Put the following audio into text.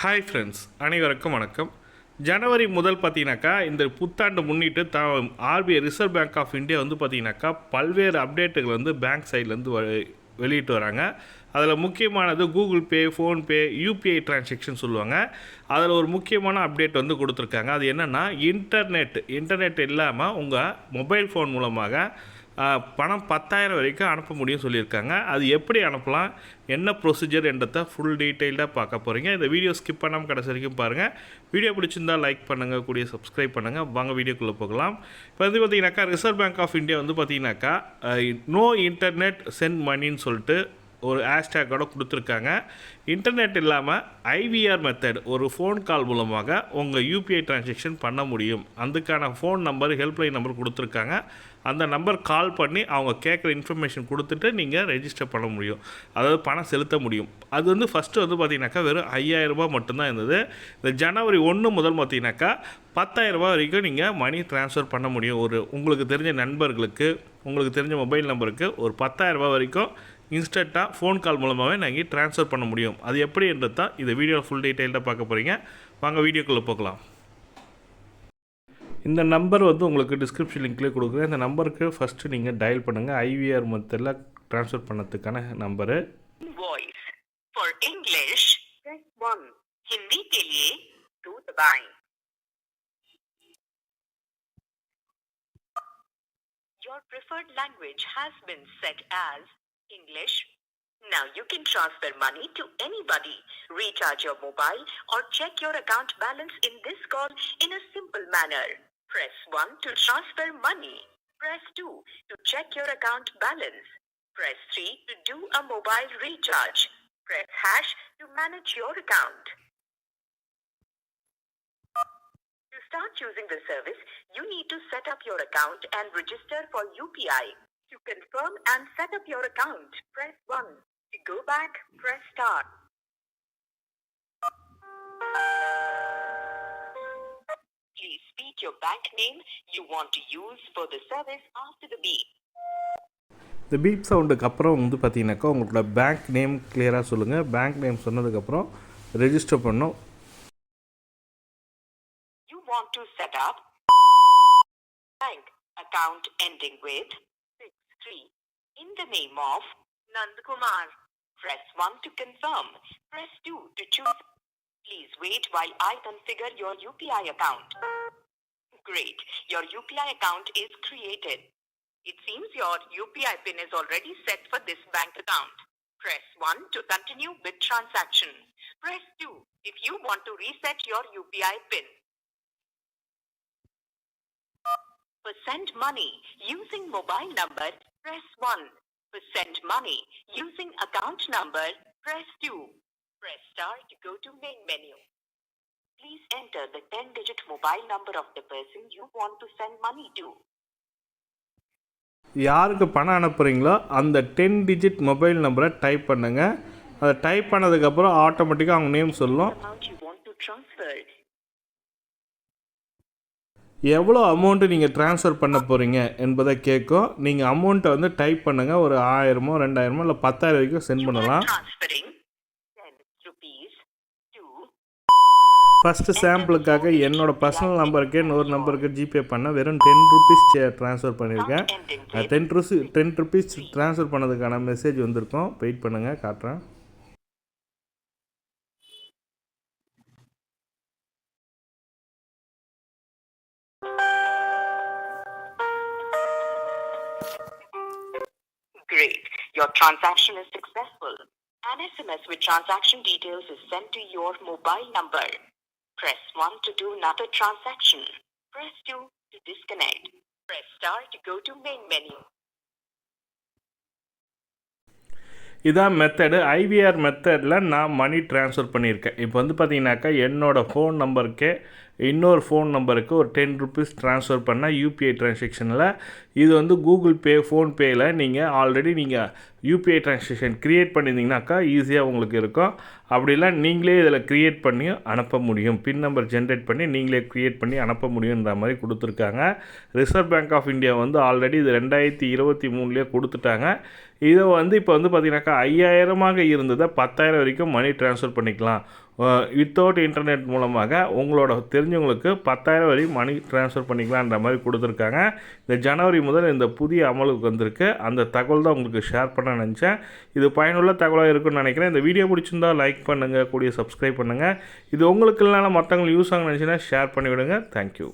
Hi friends அனைவருக்கும் வணக்கம். ஜனவரி முதல் பார்த்தீங்கன்னாக்கா இந்த புத்தாண்டு முன்னிட்டு the RBI reserve bank of India வந்து பார்த்தீங்கன்னாக்கா பல்வேறு அப்டேட்டுகள் வந்து பேங்க் சைட்லேருந்து வெளியிட்டு வராங்க. அதில் முக்கியமானது Google Pay PhonePe UPI transaction சொல்லுவாங்க. அதில் ஒரு முக்கியமான அப்டேட் வந்து கொடுத்துருக்காங்க. அது என்னென்னா இன்டர்நெட் இன்டர்நெட் இல்லாமல் உங்கள் மொபைல் ஃபோன் மூலமாக பணம் பத்தாயிரம் வரைக்கும் அனுப்ப முடியும் சொல்லியிருக்காங்க. அது எப்படி அனுப்பலாம்? என்ன ப்ரொசீஜர் என்றதை ஃபுல் டீட்டெயில்டாக பார்க்க போகிறீங்க இந்த வீடியோ ஸ்கிப் பண்ணாமல் கடைசி வரைக்கும் பாருங்கள் வீடியோ பிடிச்சிருந்தா லைக் பண்ணுங்கள் கூடிய சப்ஸ்கிரைப் பண்ணுங்கள் வாங்க வீடியோக்குள்ளே போகலாம். இப்போ வந்து பார்த்தீங்கன்னாக்கா ரிசர்வ் பேங்க் ஆஃப் இந்தியா வந்து பார்த்தீங்கன்னாக்கா நோ இன்டர்நெட் சென்ட் மணின்னு சொல்லிட்டு ஒரு ஹேஷ்டேக்கோட கொடுத்துருக்காங்க. இன்டர்நெட் இல்லாமல் ஐவிஆர் மெத்தட் ஒரு ஃபோன் கால் மூலமாக உங்கள் யூபிஐ டிரான்சாக்ஷன் பண்ண முடியும். அதுக்கான ஃபோன் நம்பர் ஹெல்ப்லைன் நம்பர் கொடுத்துருக்காங்க. அந்த நம்பர் கால் பண்ணி அவங்க கேட்குற இன்ஃபர்மேஷன் கொடுத்துட்டு நீங்கள் ரெஜிஸ்டர் பண்ண முடியும். அதாவது பணம் செலுத்த முடியும். அது வந்து ஃபஸ்ட்டு வந்து பார்த்தீங்கன்னாக்கா வெறும் 5000 ரூபாய் மட்டும்தான் இருந்தது. இந்த ஜனவரி ஒன்று முதல் பார்த்தீங்கன்னாக்கா 10000 ரூபாய் வரைக்கும் நீங்கள் மணி ட்ரான்ஸ்ஃபர் பண்ண முடியும். ஒரு உங்களுக்கு தெரிஞ்ச நண்பர்களுக்கு உங்களுக்கு தெரிஞ்ச மொபைல் நம்பருக்கு ஒரு 10000 ரூபாய் வரைக்கும் இன்ஸ்டண்ட்டாக ஃபோன் கால் மூலமாகவே நாங்கள் ட்ரான்ஸ்ஃபர் பண்ண முடியும். அது எப்படி எப்படின்றது தான் இந்த வீடியோ ஃபுல் டீட்டெயில்டாக பார்க்க போகிறீங்க வாங்க வீடியோக்குள்ளே போகலாம். இந்த நம்பர் வந்து உங்களுக்கு டிஸ்கிரிப்ஷன் லிங்க்லேயே கொடுக்குறேன். இந்த நம்பருக்கு ஃபஸ்ட்டு நீங்கள் டயல் பண்ணுங்கள் ஐவிஆர் மத்தில் transfer பண்ணதுக்கான number Your preferred language has been set as English. Now you can transfer money to anybody, recharge your mobile, or check your account balance in this call in a simple manner. Press 1 to transfer money. Press 2 to check your account balance. Press 3 to do a mobile recharge. Press hash to manage your account. To start using the service, you need to set up your account and register for UPI. To confirm and set up your account, press 1. To go back, press star. Please speak your bank name you want to use for the service after the beep. இந்த beep சவுண்டுக்கு அப்புறம் வந்து பார்த்தீங்கன்னாக்கா உங்களோட bank name கிளியராக சொல்லுங்கள் bank name சொன்னதுக்கப்புறம் register பண்ணோம் You want to set up bank account ending with 63 in the name of Nand Kumar. Press 1 to confirm. Press 2 to choose. Please wait while I configure your UPI account. Great. Your UPI account is created. It seems your UPI PIN is already set for this bank account. Press 1 to continue with transaction. Press 2 if you want to reset your UPI PIN. For send money using mobile number, press 1. For send money using account number, press 2. Press star to go to main menu. Please enter the 10-digit mobile number of the person you want to send money to. யாருக்கு பணம் அனுப்புகிறீங்களோ அந்த ten digit mobile நம்பரை type பண்ணுங்கள் அதை type பண்ணதுக்கப்புறம் ஆட்டோமேட்டிக்காக அவங்க நேம் சொல்லும் Amount you want to transfer. எவ்வளோ அமௌண்ட்டு நீங்கள் ட்ரான்ஸ்ஃபர் பண்ண போகிறீங்க என்பதை கேட்கும். நீங்கள் அமௌண்ட்டை வந்து டைப் பண்ணுங்கள் ஒரு ஆயிரமோ ரெண்டாயிரமோ இல்லை பத்தாயிரம் வரைக்கும் சென்ட் பண்ணலாம். ஃபஸ்ட்டு சாம்பிளுக்காக என்னோட பர்சனல் நம்பருக்கு இன்னொரு நம்பருக்கு ஜிபே பண்ண வெறும் டென் ருபீஸ் ட்ரான்ஸ்ஃபர் பண்ணியிருக்கேன். Ten rupees ten rupees transfer பண்ணதுக்கான message வந்திருக்கும். வெயிட் பண்ணுங்கள் காட்டுறேன். Your transaction is successful. An SMS with transaction details is sent to your mobile number. Press 1 to do another transaction. Press 2 to disconnect. Press star to go to main menu. இதான் method IVR மெத்தடில் நான் மணி transfer பண்ணியிருக்கேன். இப்போ வந்து பார்த்தீங்கன்னாக்கா என்னோடய phone நம்பருக்கே இன்னொரு ஃபோன் நம்பருக்கு ஒரு டென் ருபீஸ் ட்ரான்ஸ்ஃபர் பண்ணால் யூபிஐ ட்ரான்சேக்ஷனில் இது வந்து கூகுள் பே ஃபோன்பேயில் நீங்கள் ஆல்ரெடி நீங்கள் யூபிஐ ட்ரான்சேக்ஷன் க்ரியேட் பண்ணியிருந்தீங்கனாக்கா ஈஸியாக உங்களுக்கு இருக்கும். அப்படிலாம் நீங்களே இதில் க்ரியேட் பண்ணி அனுப்ப முடியும். பின் நம்பர் ஜென்ரேட் பண்ணி நீங்களே க்ரியேட் பண்ணி அனுப்ப முடியுன்ற மாதிரி கொடுத்துருக்காங்க. ரிசர்வ் பேங்க் ஆஃப் இந்தியா வந்து ஆல்ரெடி இது ரெண்டாயிரத்தி இருபத்தி மூணுலேயே கொடுத்துட்டாங்க. இதை வந்து இப்போ வந்து பார்த்தீங்கன்னாக்கா ஐயாயிரமாக இருந்ததை பத்தாயிரம் வரைக்கும் மணி ட்ரான்ஸ்ஃபர் பண்ணிக்கலாம். வித்தவுட் இன்டர்நெட் மூலமாக உங்களோட தெரிஞ்சவங்களுக்கு பத்தாயிரம் வரையும் மணி ட்ரான்ஸ்ஃபர் பண்ணிக்கலான்ற மாதிரி கொடுத்துருக்காங்க. இந்த ஜனவரி முதல் இந்த புதிய அமலுக்கு வந்திருக்கு. அந்த தகவல் தான் உங்களுக்கு ஷேர் பண்ண நினச்சேன். இது பயனுள்ள தகவலாக இருக்கும்னு நினைக்கிறேன். இந்த வீடியோ பிடிச்சிருந்தா லைக் பண்ணுங்கள் கூடிய சப்ஸ்கிரைப் பண்ணுங்கள் இது உங்களுக்கு இல்லைனாலும் மற்றவங்களுக்கு யூஸ் ஆகும் நினச்சின்னா ஷேர் பண்ணிவிடுங்க. தேங்க்யூ